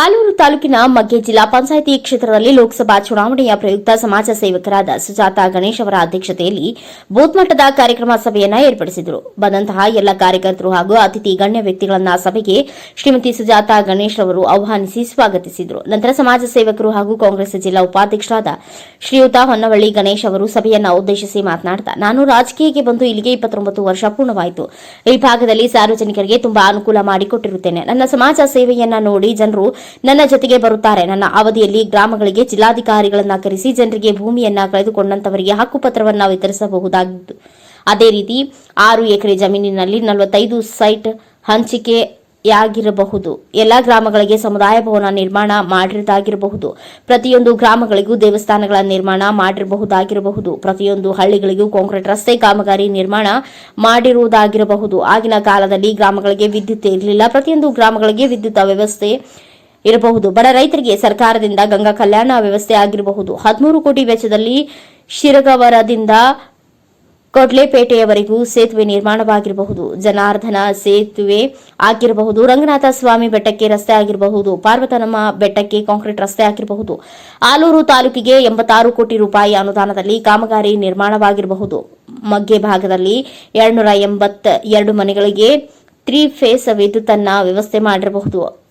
ಆಲೂರು ತಾಲೂಕಿನ ಮಗ್ಗೆ ಜಿಲ್ಲಾ ಪಂಚಾಯಿತಿ ಕ್ಷೇತ್ರದಲ್ಲಿ ಲೋಕಸಭಾ ಚುನಾವಣೆಯ ಪ್ರಯುಕ್ತ ಸಮಾಜ ಸೇವಕರಾದ ಸುಜಾತ ಗಣೇಶ್ ಅವರ ಅಧ್ಯಕ್ಷತೆಯಲ್ಲಿ ಬೂತ್ ಕಾರ್ಯಕ್ರಮ ಸಭೆಯನ್ನು ಏರ್ಪಡಿಸಿದರು. ಬಂದಂತಹ ಎಲ್ಲ ಕಾರ್ಯಕರ್ತರು ಹಾಗೂ ಅತಿಥಿ ಗಣ್ಯ ವ್ಯಕ್ತಿಗಳನ್ನ ಸಭೆಗೆ ಶ್ರೀಮತಿ ಸುಜಾತ ಗಣೇಶ್ ಅವರು ಆಹ್ವಾನಿಸಿ ಸ್ವಾಗತಿಸಿದರು. ನಂತರ ಸಮಾಜ ಸೇವಕರು ಹಾಗೂ ಕಾಂಗ್ರೆಸ್ ಜಿಲ್ಲಾ ಉಪಾಧ್ಯಕ್ಷರಾದ ಶ್ರೀಯುತ ಹೊನ್ನವಳ್ಳಿ ಗಣೇಶ್ ಅವರು ಸಭೆಯನ್ನು ಉದ್ದೇಶಿಸಿ ಮಾತನಾಡಿದ ನಾನು ರಾಜಕೀಯಕ್ಕೆ ಬಂದು ಇಲ್ಲಿಗೆ ಇಪ್ಪತ್ತೊಂಬತ್ತು ವರ್ಷ ಪೂರ್ಣವಾಯಿತು. ಈ ಭಾಗದಲ್ಲಿ ಸಾರ್ವಜನಿಕರಿಗೆ ತುಂಬಾ ಅನುಕೂಲ ಮಾಡಿಕೊಟ್ಟಿರುತ್ತೇನೆ. ನನ್ನ ಸಮಾಜ ಸೇವೆಯನ್ನ ನೋಡಿ ಜನರು ನನ್ನ ಜೊತೆಗೆ ಬರುತ್ತಾರೆ. ನನ್ನ ಅವಧಿಯಲ್ಲಿ ಗ್ರಾಮಗಳಿಗೆ ಜಿಲ್ಲಾಧಿಕಾರಿಗಳನ್ನ ಕರೆಸಿ ಜನರಿಗೆ ಭೂಮಿಯನ್ನ ಕಳೆದುಕೊಂಡಂತವರಿಗೆ ಹಕ್ಕುಪತ್ರವನ್ನ ವಿತರಿಸಬಹುದಾಗಿದ್ದು, ಅದೇ ರೀತಿ ಆರು ಎಕರೆ ಜಮೀನಿನಲ್ಲಿ ನಲವತ್ತೈದು ಸೈಟ್ ಹಂಚಿಕೆ ಯಾಗಿರಬಹುದು ಎಲ್ಲಾ ಗ್ರಾಮಗಳಿಗೆ ಸಮುದಾಯ ಭವನ ನಿರ್ಮಾಣ ಮಾಡಿರದಾಗಿರಬಹುದು. ಪ್ರತಿಯೊಂದು ಗ್ರಾಮಗಳಿಗೂ ದೇವಸ್ಥಾನಗಳ ನಿರ್ಮಾಣ ಮಾಡಿರಬಹುದಾಗಿರಬಹುದು. ಪ್ರತಿಯೊಂದು ಹಳ್ಳಿಗಳಿಗೂ ಕಾಂಕ್ರೀಟ್ ರಸ್ತೆ ಕಾಮಗಾರಿ ನಿರ್ಮಾಣ ಮಾಡಿರುವುದಾಗಿರಬಹುದು. ಆಗಿನ ಕಾಲದಲ್ಲಿ ಗ್ರಾಮಗಳಿಗೆ ವಿದ್ಯುತ್ ಇರಲಿಲ್ಲ. ಪ್ರತಿಯೊಂದು ಗ್ರಾಮಗಳಿಗೆ ವಿದ್ಯುತ್ ವ್ಯವಸ್ಥೆ ಇರಬಹುದು. ಬಡ ರೈತರಿಗೆ ಸರ್ಕಾರದಿಂದ ಗಂಗಾ ಕಲ್ಯಾಣ ವ್ಯವಸ್ಥೆ ಆಗಿರಬಹುದು. ಹದಿಮೂರು ಕೋಟಿ ವೆಚ್ಚದಲ್ಲಿ ಶಿರಗವರದಿಂದ ಕೊಡ್ಲೆಪೇಟೆಯವರೆಗೂ ಸೇತುವೆ ನಿರ್ಮಾಣವಾಗಿರಬಹುದು. ಜನಾರ್ದನ ಸೇತುವೆ ಆಗಿರಬಹುದು. ರಂಗನಾಥ ಸ್ವಾಮಿ ಬೆಟ್ಟಕ್ಕೆ ರಸ್ತೆ ಆಗಿರಬಹುದು. ಪಾರ್ವತನಮ್ಮ ಬೆಟ್ಟಕ್ಕೆ ಕಾಂಕ್ರೀಟ್ ರಸ್ತೆ ಆಗಿರಬಹುದು. ಆಲೂರು ತಾಲೂಕಿಗೆ ಎಂಬತ್ತಾರು ಕೋಟಿ ರೂಪಾಯಿ ಅನುದಾನದಲ್ಲಿ ಕಾಮಗಾರಿ ನಿರ್ಮಾಣವಾಗಿರಬಹುದು. ಮಗ್ಗೆ ಭಾಗದಲ್ಲಿ ಎರಡ್ನೂರ ಎಂಬತ್ತ ಎರಡು ಮನೆಗಳಿಗೆ ತ್ರೀ ಫೇಸ್ ವಿದ್ಯುತ್ತನ್ನ ವ್ಯವಸ್ಥೆ ಮಾಡಿರಬಹುದು.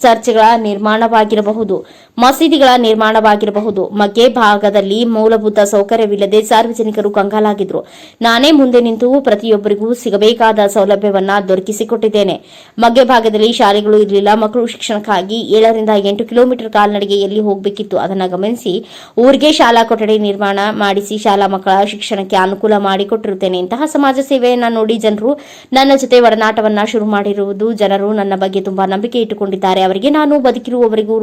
ಚರ್ಚ್ಗಳ ನಿರ್ಮಾಣವಾಗಿರಬಹುದು, ಮಸೀದಿಗಳ ನಿರ್ಮಾಣವಾಗಿರಬಹುದು. ಮಗ್ಗೆ ಭಾಗದಲ್ಲಿ ಮೂಲಭೂತ ಸೌಕರ್ಯವಿಲ್ಲದೆ ಸಾರ್ವಜನಿಕರು ಕಂಗಾಲಾಗಿದ್ರು. ನಾನೇ ಮುಂದೆ ನಿಂತು ಪ್ರತಿಯೊಬ್ಬರಿಗೂ ಸಿಗಬೇಕಾದ ಸೌಲಭ್ಯವನ್ನ ದೊರಕಿಸಿಕೊಟ್ಟಿದ್ದೇನೆ. ಮಗ್ಗೆ ಭಾಗದಲ್ಲಿ ಶಾಲೆಗಳು ಇರಲಿಲ್ಲ. ಮಕ್ಕಳು ಶಿಕ್ಷಣಕ್ಕಾಗಿ ಏಳರಿಂದ ಎಂಟು ಕಿಲೋಮೀಟರ್ ಕಾಲ್ನಡಿಗೆಯಲ್ಲಿ ಹೋಗಬೇಕಿತ್ತು ಅದನ್ನು ಗಮನಿಸಿ ಊರಿಗೆ ಶಾಲಾ ಕೊಠಡಿ ನಿರ್ಮಾಣ ಮಾಡಿಸಿ ಶಾಲಾ ಮಕ್ಕಳ ಶಿಕ್ಷಣಕ್ಕೆ ಅನುಕೂಲ ಮಾಡಿಕೊಟ್ಟಿರುತ್ತೇನೆ. ಇಂತಹ ಸಮಾಜ ಸೇವೆಯನ್ನ ನೋಡಿ ಜನರು ನನ್ನ ಜೊತೆ ಒಡನಾಟವನ್ನ ಶುರು ಮಾಡಿರುವುದು ಜನರು ನನ್ನ ಬಗ್ಗೆ ತುಂಬಾ ನಂಬಿಕೆ ಇಟ್ಟುಕೊಂಡಿದ್ದಾರೆ. ಅವರಿಗೆ ನಾನು ಬದುಕಿರುವವರೆಗೂ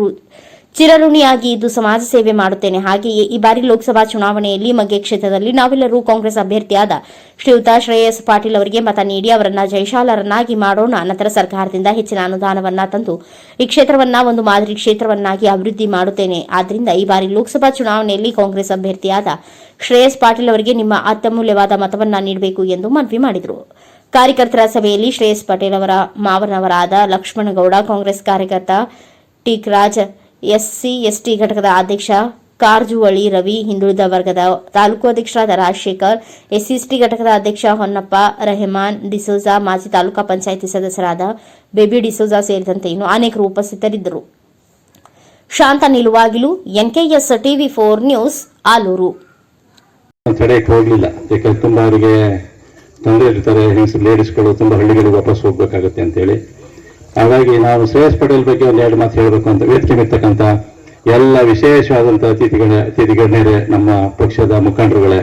ಚಿರಋಣಿಯಾಗಿ ಇದ್ದು ಸಮಾಜ ಸೇವೆ ಮಾಡುತ್ತೇನೆ. ಹಾಗೆಯೇ ಈ ಬಾರಿ ಲೋಕಸಭಾ ಚುನಾವಣೆಯಲ್ಲಿ ಮಗ್ಗೆ ಕ್ಷೇತ್ರದಲ್ಲಿ ನಾವೆಲ್ಲರೂ ಕಾಂಗ್ರೆಸ್ ಅಭ್ಯರ್ಥಿಯಾದ ಶ್ರೀಯುತ ಶ್ರೇಯಸ್ ಪಾಟೀಲ್ ಅವರಿಗೆ ಮತ ನೀಡಿ ಅವರನ್ನ ಜಯಶಾಲರನ್ನಾಗಿ ಮಾಡೋಣ. ನಂತರ ಸರ್ಕಾರದಿಂದ ಹೆಚ್ಚಿನ ಅನುದಾನವನ್ನ ತಂದು ಈ ಕ್ಷೇತ್ರವನ್ನ ಒಂದು ಮಾದರಿ ಕ್ಷೇತ್ರವನ್ನಾಗಿ ಅಭಿವೃದ್ಧಿ ಮಾಡುತ್ತೇನೆ. ಆದ್ದರಿಂದ ಈ ಬಾರಿ ಲೋಕಸಭಾ ಚುನಾವಣೆಯಲ್ಲಿ ಕಾಂಗ್ರೆಸ್ ಅಭ್ಯರ್ಥಿಯಾದ ಶ್ರೇಯಸ್ ಪಾಟೀಲ್ ಅವರಿಗೆ ನಿಮ್ಮ ಅತ್ಯಮೂಲ್ಯವಾದ ಮತವನ್ನ ನೀಡಬೇಕು ಎಂದು ಮನವಿ ಮಾಡಿದರು. ಕಾರ್ಯಕರ್ತರ ಸಭೆಯಲ್ಲಿ ಶ್ರೇಯಸ್ ಪಟೇಲ್ ಅವರ ಮಾವನವರಾದ ಲಕ್ಷ್ಮಣಗೌಡ, ಕಾಂಗ್ರೆಸ್ ಕಾರ್ಯಕರ್ತ ಟಿಕ್ರಾಜ್ ಎಸ್ಸಿ, ಎಸ್ಟಿ ಘಟಕದ ಅಧ್ಯಕ್ಷ ಕಾರಜುವಳಿ ರವಿ, ಹಿಂದುಳಿದ ವರ್ಗದ ತಾಲೂಕು ಅಧ್ಯಕ್ಷರಾದ ರಾಜಶೇಖರ್, ಎಸ್ಸಿಎಸ್ಟಿ ಘಟಕದ ಅಧ್ಯಕ್ಷ ಹೊನ್ನಪ್ಪ, ರೆಹಮಾನ್, ಡಿಸೋಜಾ, ಮಾಜಿ ತಾಲೂಕಾ ಪಂಚಾಯಿತಿ ಸದಸ್ಯರಾದ ಬೇಬಿ ಡಿಸೋಜಾ ಸೇರಿದಂತೆ ಇನ್ನು ಅನೇಕರು ಉಪಸ್ಥಿತರಿದ್ದರು. ಶಾಂತ ನಿಲುವಾಗಿಲು, NKS TV four news, Alur. ಹೋಗ್ಲಿಲ್ಲ? ತುಂಬಾ ಹಳ್ಳಿಗಳಿಗೆ ವಾಪಸ್ ಹೋಗ್ಬೇಕಾಗತ್ತೆ ಅಂತೇಳಿ. ಹಾಗಾಗಿ ನಾವು ಶ್ರೇಯಸ್ ಪಟೇಲ್ ಬಗ್ಗೆ ಒಂದು ಎರಡು ಮಾತು ಹೇಳಬೇಕು ಅಂತ ವೇದಿಕೆ ಇರ್ತಕ್ಕಂಥ ಎಲ್ಲ ವಿಶೇಷವಾದಂಥ ಅತಿಥಿಗಳ ಅತಿಥಿಗಣ್ಯರೇ ನಮ್ಮ ಪಕ್ಷದ ಮುಖಂಡರುಗಳೇ.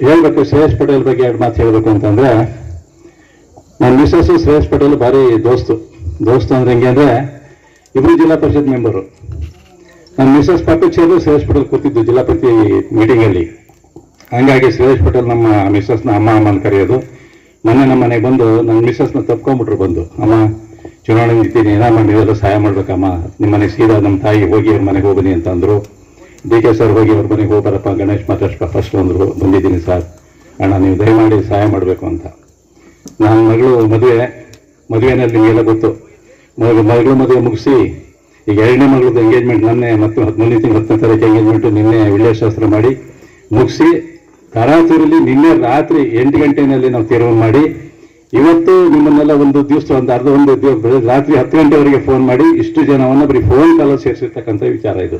ಹೇಳ್ಬೇಕು, ಶ್ರೇಯಸ್ ಪಟೇಲ್ ಬಗ್ಗೆ ಎರಡು ಮಾತು ಹೇಳಬೇಕು ಅಂತಂದ್ರೆ ನನ್ನ ಮಿಸಸ್ಸು ಶ್ರೇಯಸ್ ಪಟೇಲ್ ಭಾರಿ ದೋಸ್ತು. ದೋಸ್ತು ಅಂದ್ರೆ ಹೆಂಗೆ ಅಂದ್ರೆ, ಇಬ್ರು ಜಿಲ್ಲಾ ಪರಿಷತ್ ಮೆಂಬರು. ನನ್ನ ಮಿಸಸ್ ಪಕ್ಕಚ್ಚೇರು ಶ್ರೇಯಸ್ ಪಟೇಲ್ ಕೂತಿದ್ದು ಜಿಲ್ಲಾ ಪ್ರತಿ ಮೀಟಿಂಗ್ ಅಲ್ಲಿ. ಹಂಗಾಗಿ ಶ್ರೇಯಸ್ ಪಟೇಲ್ ನಮ್ಮ ಮಿಸಸ್ನ ಅಮ್ಮ ಅಮ್ಮನ ಕರೆಯೋದು. ಮೊನ್ನೆ ನಮ್ಮ ಮನೆಗೆ ಬಂದು ನನ್ನ ಮಿಸ್ಸಸ್ನ ತಪ್ಕೊಂಡ್ಬಿಟ್ರು ಬಂದು. ಅಮ್ಮ, ಚುನಾವಣೆ ನಿಂತೀನಿ ಏನ ಮಾಡಿರೋದು ಸಹಾಯ ಮಾಡ್ಬೇಕಮ್ಮ. ನಿಮ್ಮ ಮನೆಗೆ ಸೀದಾ ನಮ್ಮ ತಾಯಿ ಹೋಗಿ ಅವ್ರ ಮನೆಗೆ ಹೋಗ್ಬನ್ನಿ ಅಂತ ಅಂದರು. ಡಿ ಕೆ ಸರ್ ಹೋಗಿ ಅವ್ರ ಮನೆಗೆ ಹೋಗ್ಬಾರಪ್ಪ, ಗಣೇಶ್ ಮಾತಾಡ್ಸ್ಪ ಫಸ್ಟ್ ಅಂದ್ರು ಬಂದಿದ್ದೀನಿ ಸರ್. ಅಣ್ಣ, ನೀವು ದಯಮಾಡಿ ಸಹಾಯ ಮಾಡಬೇಕು ಅಂತ. ನನ್ನ ಮಗಳು ಮದುವೆ ಮದುವೆನಲ್ಲಿ ನಿಮಗೆಲ್ಲ ಗೊತ್ತು. ಮಗ, ಮಗಳು ಮದುವೆ ಮುಗಿಸಿ, ಈಗ ಎರಡನೇ ಮಗಳದ್ದು ಎಂಗೇಜ್ಮೆಂಟ್ ನನ್ನೆ ಮತ್ತೆ ಹತ್ತು ಮುಂದಿನ ತಿಂಗಳು ಹತ್ತನೇ ತಾರೀಕು ಎಂಗೇಜ್ಮೆಂಟ್ ನಿನ್ನೆ ವಿಳ್ಯ ಶಾಸ್ತ್ರ ಮಾಡಿ ಮುಗಿಸಿ ತರಾತುರಲ್ಲಿ ನಿನ್ನೆ ರಾತ್ರಿ ಎಂಟು ಗಂಟೆನಲ್ಲಿ ನಾವು ತೆರವು ಮಾಡಿ, ಇವತ್ತು ನಿಮ್ಮನ್ನೆಲ್ಲ ಒಂದು ದಿವಸ ಒಂದು ಅರ್ಧ ಒಂದು ರಾತ್ರಿ ಹತ್ತು ಗಂಟೆವರೆಗೆ ಫೋನ್ ಮಾಡಿ, ಇಷ್ಟು ಜನವನ್ನ ಬರೀ ಫೋನ್ ಕಾಲಲ್ಲಿ ಸೇರಿಸಿರ್ತಕ್ಕಂಥ ವಿಚಾರ ಇದು.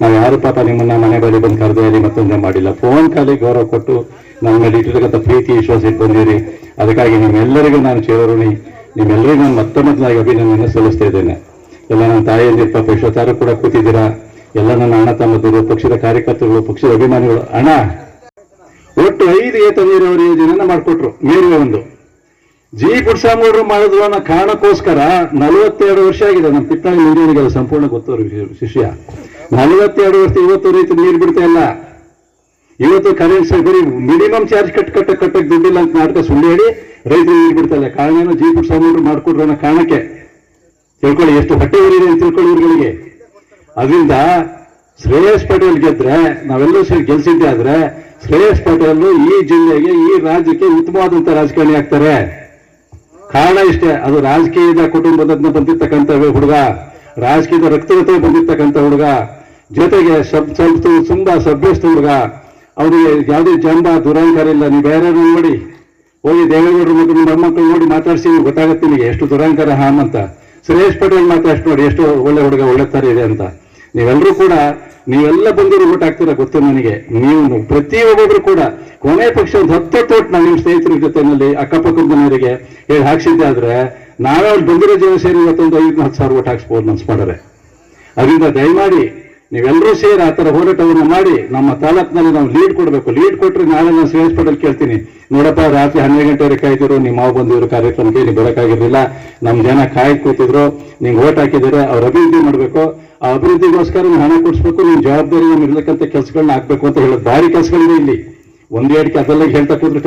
ನಾವು ಯಾರು ಪಾಪ ನಿಮ್ಮನ್ನ ಮನೆ ಬಳಿ ಬಂದು ಕರೆದೇ ಮತ್ತೊಂದೇ ಮಾಡಿಲ್ಲ. ಫೋನ್ ಕಾಲಿಗೆ ಗೌರವ ಕೊಟ್ಟು ನಮ್ಮ ಮೇಲೆ ಇಟ್ಟಿರ್ತಕ್ಕಂಥ ಪ್ರೀತಿ, ವಿಶ್ವಾಸ ಇಟ್ಕೊಂಡಿರಿ. ಅದಕ್ಕಾಗಿ ನಿಮ್ಮೆಲ್ಲರಿಗೂ ನಾನು ಚೇರೋಣಿ ನಿಮ್ಮೆಲ್ಲರಿಗೂ ನಾನು ಮತ್ತೆ ಮೊದಲಾಗಿ ಅಭಿನಂದನೆ ಸಲ್ಲಿಸ್ತಾ ಇದ್ದೇನೆ. ಎಲ್ಲ ನನ್ನ ತಾಯಿಯಲ್ಲಿ ಪಾಪ ಇಷ್ಟೊತ್ತಾರು ಕೂಡ ಕೂತಿದ್ದೀರಾ. ಎಲ್ಲ ನನ್ನ ಅಣ್ಣ, ತಮ್ಮದಿರು, ಪಕ್ಷದ ಕಾರ್ಯಕರ್ತರು ಪಕ್ಷದ ಅಭಿಮಾನಿಗಳು, ಅಣ್ಣ ಒಟ್ಟು ಐದು ಏತ ನೀರಾವರಿ ಯೋಜನೆಯನ್ನ ಮಾಡಿಕೊಟ್ರು ಮೇಲ್ವೆ ಒಂದು. ಜಿ ಪುಟ್ಸಾಮೂರು ಮಾಡಿದ್ರು ಅನ್ನೋ ಕಾರಣಕ್ಕೋಸ್ಕರ ನಲವತ್ತೆರಡು ವರ್ಷ ಆಗಿದೆ, ನಮ್ಮ ಪಿತ್ತಾಳಿ ಅದು ಸಂಪೂರ್ಣ ಗೊತ್ತವ್ರ ಶಿಷ್ಯ. ನಲವತ್ತೆರಡು ವರ್ಷ ಇವತ್ತು ರೈತ ನೀರು ಬಿಡ್ತಾ ಇಲ್ಲ. ಇವತ್ತು ಕರೆಂಟ್ ಬರೀ ಮಿನಿಮಮ್ ಚಾರ್ಜ್ ಕಟ್ ಕಟ್ಟ ಕಟ್ಟಕ್ಕೆ ದುಡ್ಡಿಲ್ಲ ಅಂತ ನಾಟಕ ಸುಳ್ಳು ಹೇಳಿ ರೈತರು ನೀರು ಬಿಡ್ತಾ ಇಲ್ಲ. ಕಾರಣ ಏನು? ಜಿ ಪುಟ್ಸಾಮೂರು ಮಾಡಿಕೊಟ್ರು ಅನ್ನೋ ಕಾರಣಕ್ಕೆ. ತಿಳ್ಕೊಳ್ಳಿ, ಎಷ್ಟು ಹೊಟ್ಟೆ ಊರಿದೆ ಅಂತ ತಿಳ್ಕೊಳ್ಳಿ ಇವ್ರುಗಳಿಗೆ. ಅದರಿಂದ ಶ್ರೇಯಸ್ ಪಟೇಲ್ ಗೆದ್ರೆ, ನಾವೆಲ್ಲರೂ ಸೇರಿ ಗೆಲ್ಸಿದ್ದೆ ಆದ್ರೆ, ಶ್ರೇಯಸ್ ಪಟೇಲ್ ಈ ಜಿಲ್ಲೆಗೆ, ಈ ರಾಜ್ಯಕ್ಕೆ ಉತ್ತಮವಾದಂತ ರಾಜಕಾರಣಿ ಆಗ್ತಾರೆ. ಕಾರಣ ಇಷ್ಟೇ, ಅದು ರಾಜಕೀಯದ ಕುಟುಂಬದಿಂದ ಬಂದಿರ್ತಕ್ಕಂಥ ಹುಡುಗ, ರಾಜಕೀಯದ ರಕ್ತಗತ ಬಂದಿರ್ತಕ್ಕಂಥ ಹುಡುಗ, ಜೊತೆಗೆ ಸಬ್ ಸ್ವಲ್ಪ ತುಂಬಾ ಸಭ್ಯಸ್ಥ ಹುಡುಗ. ಅವರಿಗೆ ಯಾವುದೇ ಜಂಬ ದುರಹಂಕಾರ ಇಲ್ಲ, ನೀವು ಬೇರೆ ನೋಡಿ. ಹೋಗಿ ದೇವೇಗೌಡರ ಮಕ್ಕಳು ಮೊಮ್ಮಕ್ಕಳು ನೋಡಿ ಮಾತಾಡಿಸಿ ಗೊತ್ತಾಗುತ್ತೆ ನಿಮಗೆ ಎಷ್ಟು ದುರಹಂಕಾರ ಹಾಮ್ ಅಂತ. ಸುರೇಶ್ ಪಟೇಲ್ ಮಾತಾಡಿಸ್ ನೋಡಿ, ಎಷ್ಟು ಒಳ್ಳೆ ಹುಡುಗ, ಒಳ್ಳೆ ತರ ಇದೆ ಅಂತ. ನೀವೆಲ್ಲರೂ ಕೂಡ, ನೀವೆಲ್ಲ ಬಂದಿರೋ ಊಟ ಆಗ್ತೀರಾ ಗೊತ್ತು ನನಗೆ? ನೀವು ಪ್ರತಿಯೊಬ್ಬೊಬ್ರು ಕೂಡ, ಕೊನೆ ಪಕ್ಷ ಒಂದು ಹತ್ತು ತೋಟ ನಾನು ನಿಮ್ಮ ಸ್ನೇಹಿತರ ಜೊತೆನಲ್ಲಿ ಅಕ್ಕಪಕ್ಕದ ಮನೆಯವರಿಗೆ ಹೇಳಿ ಹಾಕ್ಸಿದ್ದೆ ಆದ್ರೆ, ನಾವೇ ಅವ್ರು ಬಂದಿರೋ ಜೀವ ಸೇರಿ ಇವತ್ತೊಂದು ಐದು ಹತ್ತು ಸಾವಿರ ಓಟ್ ಹಾಕ್ಸ್ಬೋದು ಮನ್ಸು ಮಾಡಿದ್ರೆ ಅದರಿಂದ ದಯಮಾಡಿ ನೀವೆಲ್ಲರೂ ಸೇರಿ ಆ ಥರ ಹೋರಾಟವನ್ನು ಮಾಡಿ, ನಮ್ಮ ತಾಲೂಕಿನಲ್ಲಿ ನಾವು ಲೀಡ್ ಕೊಡಬೇಕು. ಲೀಡ್ ಕೊಟ್ಟರೆ ನಾಳೆ ನಾನು ಪಟೇಲ್ ಕೇಳ್ತೀನಿ. ನೋಡಪ್ಪ, ರಾತ್ರಿ ಹನ್ನೆರಡು ಗಂಟೆವರೆಗೆ ಕಾಯ್ತಿರು ನಿಮ್ಮ ಮಾವು ಬಂದಿರೋ ಕಾರ್ಯಕ್ರಮಕ್ಕೆ ನೀವು ಬರೋಕ್ಕಾಗಿರ್ಲಿಲ್ಲ. ನಮ್ಮ ಜನ ಕಾಯ್ದು ಕೂತಿದ್ರು. ನೀವು ಓಟ್ ಹಾಕಿದ್ರೆ ಅವ್ರ ಅಭಿವೃದ್ಧಿ ಮಾಡಬೇಕು. ಅಭಿವೃದ್ಧಿಗೋಸ್ಕರ ನೀವು ಹಣ ಕೊಡಿಸ್ಬೇಕು, ನೀವು ಜವಾಬ್ದಾರಿ ಇರ್ಲಿಕ್ಕಂತ ಕೆಲಸಗಳನ್ನ ಹಾಕ್ಬೇಕು ಅಂತ ಹೇಳೋದು ಭಾರಿ ಕೆಲಸಗಳಿದೆ ಇಲ್ಲಿ. ಒಂದೆರಡು ಅದೆಲ್ಲ ಹೇಳ್ತಾ ಕೂತ್ರೆ